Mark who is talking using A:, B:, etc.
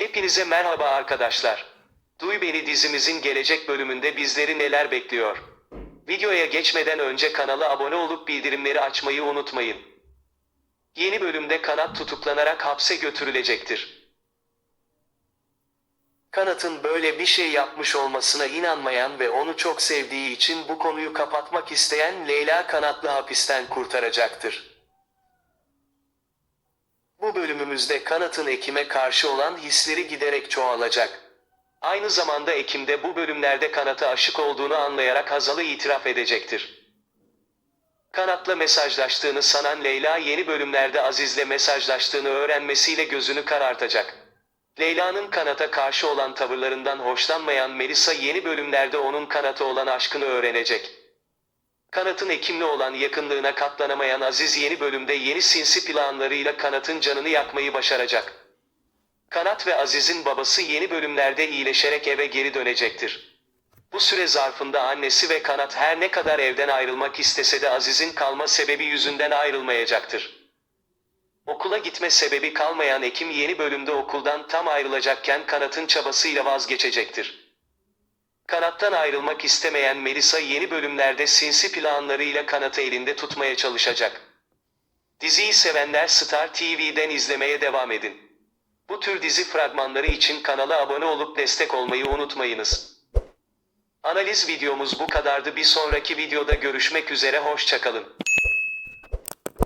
A: Hepinize merhaba arkadaşlar. Duy Beni dizimizin gelecek bölümünde bizleri neler bekliyor? Videoya geçmeden önce kanala abone olup bildirimleri açmayı unutmayın. Yeni bölümde Kanat tutuklanarak hapse götürülecektir. Kanat'ın böyle bir şey yapmış olmasına inanmayan ve onu çok sevdiği için bu konuyu kapatmak isteyen Leyla Kanatlı hapisten kurtaracaktır. Bu bölümümüzde Kanat'ın Ekim'e karşı olan hisleri giderek çoğalacak. Aynı zamanda Ekim de bu bölümlerde Kanat'a aşık olduğunu anlayarak Hazal'ı itiraf edecektir. Kanat'la mesajlaştığını sanan Leyla yeni bölümlerde Aziz'le mesajlaştığını öğrenmesiyle gözünü karartacak. Leyla'nın Kanat'a karşı olan tavırlarından hoşlanmayan Melisa yeni bölümlerde onun Kanat'a olan aşkını öğrenecek. Kanat'ın Ekim'le olan yakınlığına katlanamayan Aziz yeni bölümde yeni sinsi planlarıyla Kanat'ın canını yakmayı başaracak. Kanat ve Aziz'in babası yeni bölümlerde iyileşerek eve geri dönecektir. Bu süre zarfında annesi ve Kanat her ne kadar evden ayrılmak istese de Aziz'in kalma sebebi yüzünden ayrılmayacaktır. Okula gitme sebebi kalmayan Ekim yeni bölümde okuldan tam ayrılacakken Kanat'ın çabasıyla vazgeçecektir. Kanattan ayrılmak istemeyen Melisa yeni bölümlerde sinsi planlarıyla Kanat'ı elinde tutmaya çalışacak. Diziyi sevenler Star TV'den izlemeye devam edin. Bu tür dizi fragmanları için kanala abone olup destek olmayı unutmayınız. Analiz videomuz bu kadardı. Bir sonraki videoda görüşmek üzere hoşçakalın.